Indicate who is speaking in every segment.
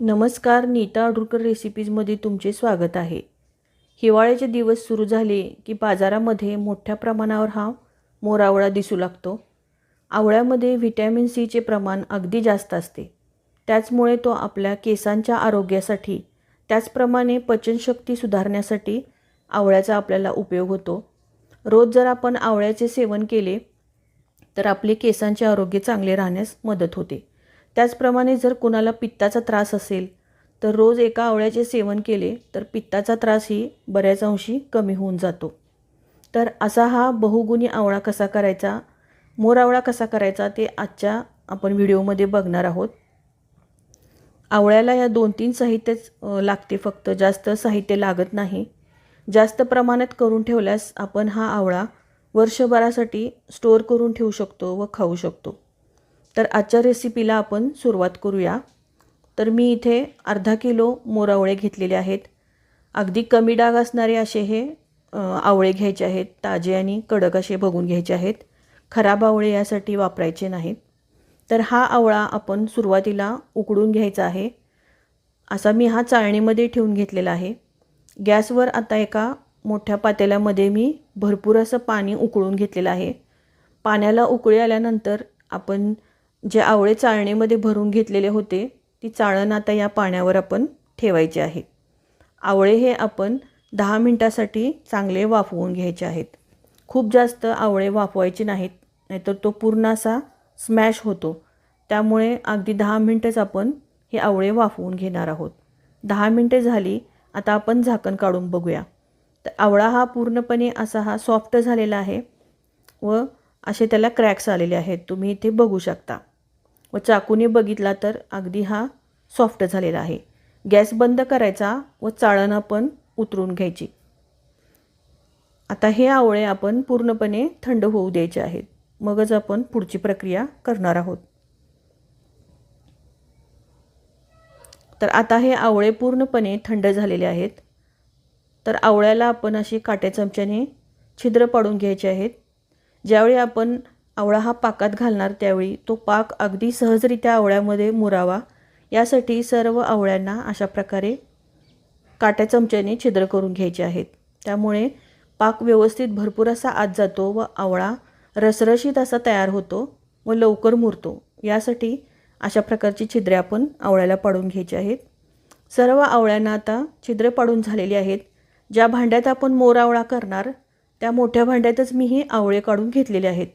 Speaker 1: नमस्कार नीता अडुरकर रेसिपीजमध्ये तुमचे स्वागत आहे. हिवाळ्याचे दिवस सुरू झाले की बाजारामध्ये मोठ्या प्रमाणावर हा मोरावळा दिसू लागतो. आवळ्यामध्ये व्हिटॅमिन सीचे प्रमाण अगदी जास्त असते. त्याचमुळे तो आपल्या केसांच्या आरोग्यासाठी त्याचप्रमाणे पचनशक्ती सुधारण्यासाठी आवळ्याचा आपल्याला उपयोग होतो. रोज जर आपण आवळ्याचे सेवन केले तर आपले केसांचे आरोग्य चांगले राहण्यास मदत होते. त्याचप्रमाणे जर कुणाला पित्ताचा त्रास असेल तर रोज एका आवळ्याचे सेवन केले तर पित्ताचा त्रासही बऱ्याच अंशी कमी होऊन जातो. तर असा हा बहुगुणी आवळा कसा करायचा मोर आवळा कसा करायचा ते आजच्या आपण व्हिडिओमध्ये बघणार आहोत. आवळ्याला या दोन तीन साहित्यच लागते फक्त. जास्त साहित्य लागत नाही. जास्त प्रमाणात करून ठेवल्यास आपण हा आवळा वर्षभरासाठी स्टोअर करून ठेवू शकतो व खाऊ शकतो. तर आजच्या रेसिपीला आपण सुरुवात करूया. तर मी इथे अर्धा किलो मोरावळे घेतलेले आहेत. अगदी कमी डाग असणारे असे हे आवळे घ्यायचे आहेत. ताजे आणि कडक असे बघून घ्यायचे आहेत. खराब आवळे यासाठी वापरायचे नाहीत. तर हा आवळा आपण सुरुवातीला उकडून घ्यायचा आहे. असा मी हा चाळणीमध्ये ठेवून घेतलेला आहे. गॅसवर आता एका मोठ्या पातेल्यामध्ये मी भरपूर असं पाणी उकळून घेतलेलं आहे. पाण्याला उकळी आल्यानंतर आपण जे आवळे चाळणीमध्ये भरून घेतलेले होते ती चाळण आता या पाण्यावर आपण ठेवायची आहे. आवळे हे आपण दहा मिनटासाठी चांगले वाफवून घ्यायचे आहेत. खूप जास्त आवळे वाफवायचे नाहीत नाहीतर तो पूर्ण असा स्मॅश होतो. त्यामुळे अगदी दहा मिनटंच आपण हे आवळे वाफवून घेणार आहोत. दहा मिनटे झाली आता आपण झाकण काढून बघूया. तर आवळा हा पूर्णपणे असा हा सॉफ्ट झालेला आहे व असे त्याला क्रॅक्स आलेले आहेत. तुम्ही इथे बघू शकता. व चाकूने बघितला तर अगदी हा सॉफ्ट झालेला आहे. गॅस बंद करायचा व चाळण आपण उतरून घ्यायची. आता हे आवळे आपण पूर्णपणे थंड होऊ द्यायचे आहेत. मगच आपण पुढची प्रक्रिया करणार आहोत. तर आता हे आवळे पूर्णपणे थंड झालेले आहेत. तर आवळ्याला आपण अशी काट्या चमच्याने छिद्र पाडून घ्यायचे आहेत. ज्यावेळी आपण आवळा हा पाकात घालणार त्यावेळी तो पाक अगदी सहजरित्या आवळ्यामध्ये मुरावा. यासाठी सर्व आवळ्यांना अशा प्रकारे काट्या चमच्याने छिद्र करून घ्यायचे आहेत. त्यामुळे पाक व्यवस्थित भरपूर असा आत जातो व आवळा रसरशीत असा तयार होतो व लवकर मुरतो. यासाठी अशा प्रकारची छिद्रे आपण आवळ्याला पाडून घ्यायची आहेत. सर्व आवळ्यांना आता छिद्र पाडून झालेली आहेत. ज्या भांड्यात आपण मोर आवळा करणार त्या मोठ्या भांड्यातच मी हे आवळे काढून घेतलेले आहेत.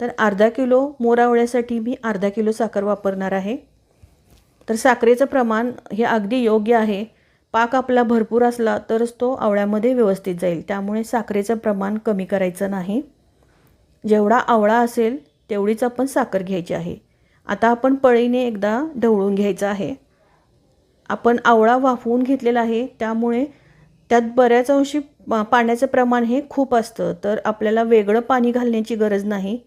Speaker 1: तर अर्धा किलो मोरावळ्यासाठी मी अर्धा किलो साखर वापरणार आहे. तर साखरेचं प्रमाण हे अगदी योग्य आहे. पाक आपला भरपूर असला तरच तो आवळ्यामध्ये व्यवस्थित जाईल. त्यामुळे साखरेचं प्रमाण कमी करायचं नाही. जेवढा आवळा असेल तेवढीच आपण साखर घ्यायची आहे. आता आपण पळीने एकदा ढवळून घ्यायचं आहे. आपण आवळा वाफवून घेतलेला आहे. त्यामुळे त्यात बऱ्याच अंशी पा- पाण्याचं प्रमाण हे खूप असतं. तर आपल्याला वेगळं पाणी घालण्याची गरज नाही.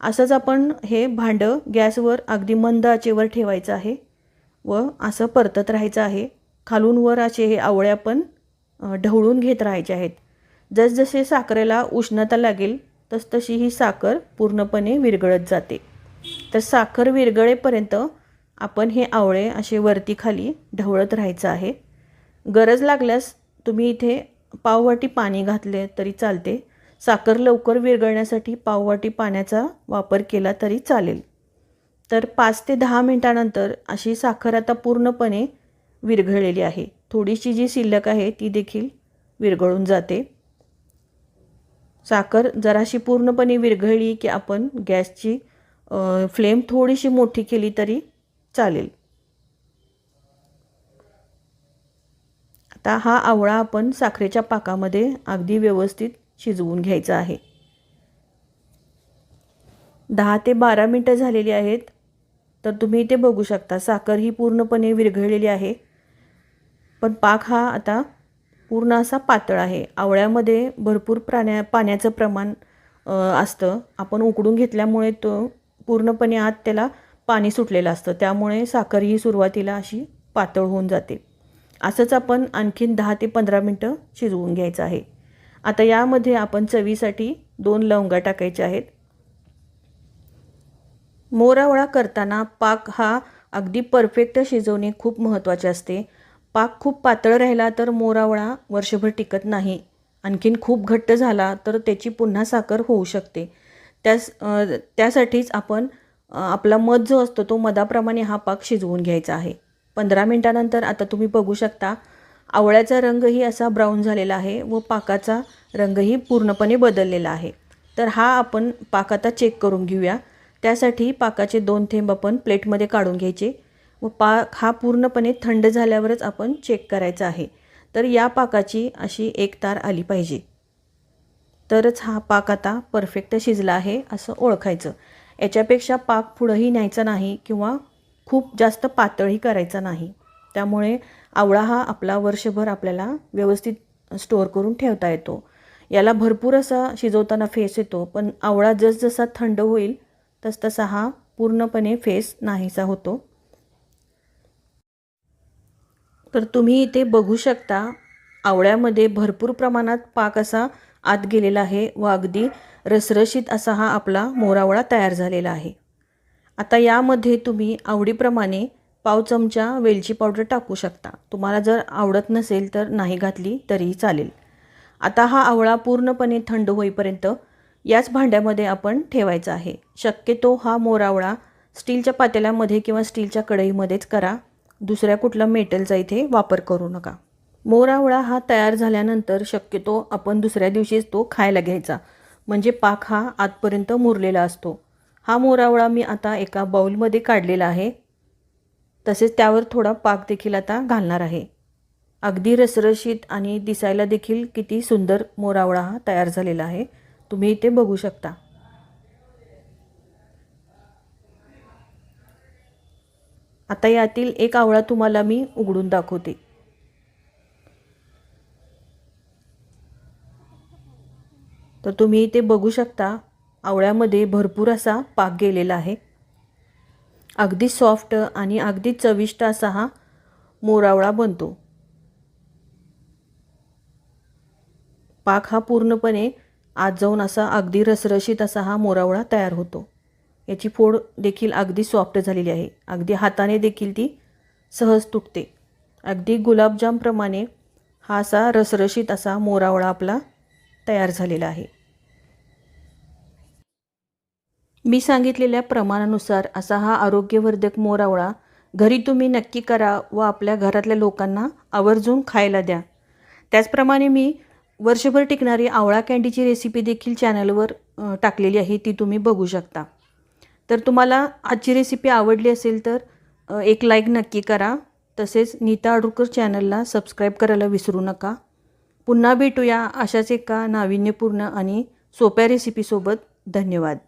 Speaker 1: असंच आपण हे भांडं गॅसवर अगदी मंद आचेवर ठेवायचं आहे व असं परतत राहायचं आहे. खालून वर असे हे आवळे आपण ढवळून घेत राहायचे आहेत. जसजसे साखरेला उष्णता लागेल तसतशी ही साखर पूर्णपणे विरघळत जाते. तर साखर विरघळेपर्यंत आपण हे आवळे असे वरती खाली ढवळत राहायचं आहे. गरज लागल्यास तुम्ही इथे पाववाटी पाणी घातले तरी चालते. साखर लवकर विरघळण्यासाठी पाववाटी पाण्याचा वापर केला तरी चालेल. तर पाच ते दहा मिनटानंतर अशी साखर आता पूर्णपणे विरघळलेली आहे. थोडीशी जी शिल्लक आहे ती देखील विरघळून जाते. साखर जराशी पूर्णपणे विरघळली की आपण गॅसची फ्लेम थोडीशी मोठी केली तरी चालेल. आता हा आवळा आपण साखरेच्या पाकामध्ये अगदी व्यवस्थित शिजवून घ्यायचं आहे. दहा ते बारा मिनटं झालेली आहेत तर तुम्ही इथे बघू शकता साखर ही पूर्णपणे विरघळलेली आहे. पण पाक हा आता पूर्ण असा पातळ आहे. आवळ्यामध्ये भरपूर प्राण्या पाण्याचं प्रमाण असतं. आपण उकडून घेतल्यामुळे तो पूर्णपणे आत त्याला पाणी सुटलेलं असतं. त्यामुळे साखर ही सुरुवातीला अशी पातळ होऊन जाते. असंच आपण आणखीन दहा ते पंधरा मिनटं शिजवून घ्यायचं आहे. आता यामध्ये आपण चवीसाठी दोन लवंगा टाकायच्या आहेत. मोरावळा करताना पाक हा अगदी परफेक्ट शिजवणे खूप महत्त्वाचे असते. पाक खूप पातळ राहिला तर मोरावळा वर्षभर टिकत नाही. आणखीन खूप घट्ट झाला तर त्याची पुन्हा साखर होऊ शकते. त्यास त्यासाठीच आपण आपला मध जो असतो तो मधाप्रमाणे हा पाक शिजवून घ्यायचा आहे. पंधरा मिनटानंतर आता तुम्ही बघू शकता आवळ्याचा रंगही असा ब्राऊन झालेला आहे व पाकाचा रंगही पूर्णपणे बदललेला आहे. तर हा आपण पाक आता चेक करून घेऊया. त्यासाठी पाकाचे दोन थेंब आपण प्लेटमध्ये काढून घ्यायचे व पाक हा पूर्णपणे थंड झाल्यावरच आपण चेक करायचा आहे. तर या पाकाची अशी एक तार आली पाहिजे. तरच हा पाक आता परफेक्ट शिजला आहे असं ओळखायचं. याच्यापेक्षा पाक पुढंही न्यायचा नाही किंवा खूप जास्त पातळही करायचा नाही. त्यामुळे आवळा हा आपला वर्षभर आपल्याला व्यवस्थित स्टोअर करून ठेवता येतो. याला भरपूर असा शिजवताना फेस येतो पण आवळा जसजसा थंड होईल तसतसा हा पूर्णपणे फेस नाहीसा होतो. तर तुम्ही इथे बघू शकता आवळ्यामध्ये भरपूर प्रमाणात पाक असा आत गेलेला आहे व अगदी रसरशीत असा हा आपला मोरावळा तयार झालेला आहे. आता यामध्ये तुम्ही आवडीप्रमाणे पाव चमचा वेलची पावडर टाकू शकता. तुम्हाला जर आवडत नसेल तर नाही घातली तरीही चालेल. आता हा आवळा पूर्णपणे थंड होईपर्यंत याच भांड्यामध्ये आपण ठेवायचा आहे. शक्यतो हा मोरावळा स्टीलच्या पातेल्यामध्ये किंवा स्टीलच्या कढईमध्येच करा. दुसऱ्या कुठला मेटलचा इथे वापर करू नका. मोरावळा हा तयार झाल्यानंतर शक्यतो आपण दुसऱ्या दिवशीच तो खायला घ्यायचा. म्हणजे पाक हा आतपर्यंत मुरलेला असतो. हा मोरावळा मी आता एका बाऊलमध्ये काढलेला आहे. तसेच त्यावर थोडा पाक देखील आता घालणार आहे. अगदी रसरशीत आणि दिसायला देखील किती सुंदर मोरावळा हा तयार झालेला आहे. तुम्ही इथे बघू शकता. आता यातील एक आवळा तुम्हाला मी उघडून दाखवते. तर तुम्ही इथे बघू शकता आवळ्यामध्ये भरपूर असा पाक गेलेला आहे. अगदी सॉफ्ट आणि अगदी चविष्ट असा हा मोरावळा बनतो. पाक हा पूर्णपणे आत जाऊन असा अगदी रसरशीत असा हा मोरावळा तयार होतो. याची फोड देखील अगदी सॉफ्ट झालेली आहे. अगदी हाताने देखील ती सहज तुटते. अगदी गुलाबजामप्रमाणे हा असा रसरशीत असा मोरावळा आपला तयार झालेला आहे. मी सांगितलेल्या प्रमाणानुसार असा हा आरोग्यवर्धक मोरावळा घरी तुम्ही नक्की करा व आपल्या घरातल्या लोकांना आवर्जून खायला द्या. त्याचप्रमाणे मी वर्षभर टिकणारी आवळा कँडीची रेसिपी देखील चॅनलवर टाकलेली आहे ती तुम्ही बघू शकता. तर तुम्हाला आजची रेसिपी आवडली असेल तर एक लाईक नक्की करा. तसेच नीता अडुकर चॅनलला सबस्क्राईब करायला विसरू नका. पुन्हा भेटूया अशाच एका नाविन्यपूर्ण आणि सोप्या रेसिपीसोबत धन्यवाद.